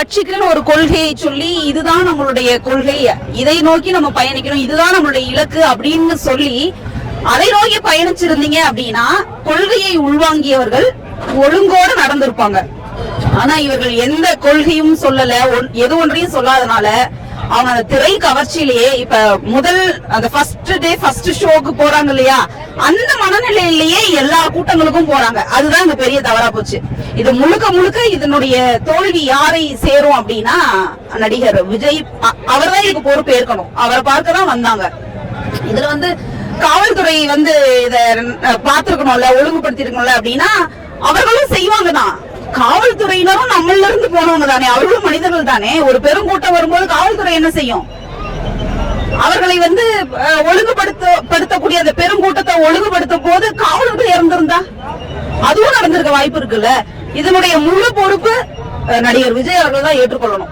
கட்சிக்குன்னு ஒரு கொள்கையை சொல்லி இதுதான் நம்மளுடைய கொள்கை. இதை நோக்கி நம்ம பயணிக்கணும். இதுதான் நம்மளுடைய இலக்கு அப்படின்னு சொல்லி அதை நோக்கி பயணிச்சிருந்தீங்க அப்படின்னா கொள்கையை உள்வாங்கியவர்கள் ஒழுங்கோடு நடந்திருப்பாங்க. ஆனா இவர்கள் எந்த கொள்கையும் சொல்லல. ஒன்- எது ஒன்றையும் சொல்லாதனால அவங்க அந்த திரை கவர்ச்சியிலேயே இப்ப முதல் அந்த ஃபர்ஸ்ட் டே ஃபர்ஸ்ட் ஷோக்கு போறாங்க இல்லையா? அந்த மனநிலையிலேயே எல்லா கூட்டங்களுக்கும் போறாங்க. அதுதான் இங்க பெரிய தவறா போச்சு. இது முழுக்க முழுக்க இதனுடைய தோல்வி யாரை சேரும் அப்படின்னா நடிகர் விஜய் அவர்தான் இதுக்கு பொறுப்பு ஏற்கணும். அவரை பார்க்க தான் வந்தாங்க. இதுல வந்து காவல்துறை வந்து இத பாத்துருக்கணும்ல ஒழுங்குபடுத்தி இருக்கணும்ல அப்படின்னா அவர்களும் செய்வாங்க தான் காவல்துறையினரும் நம்மள இருந்து போனவங்க தானே அவர்களும் மனிதர்கள் தானே. ஒரு பெரும் கூட்டம் வரும்போது காவல்துறை என்ன செய்யும்? அவர்களை வந்து அஹ், ஒழுங்குபடுத்த படுத்தக்கூடிய அந்த பெரும் ஒழுங்குபடுத்தும் போது காவலர்கள் இறந்திருந்தா? அதுவும் நடந்திருக்க வாய்ப்பு இருக்குல்ல? இதனுடைய முழு பொறுப்பு நடிகர் விஜய் அவர்கள் தான் ஏற்றுக்கொள்ளணும்.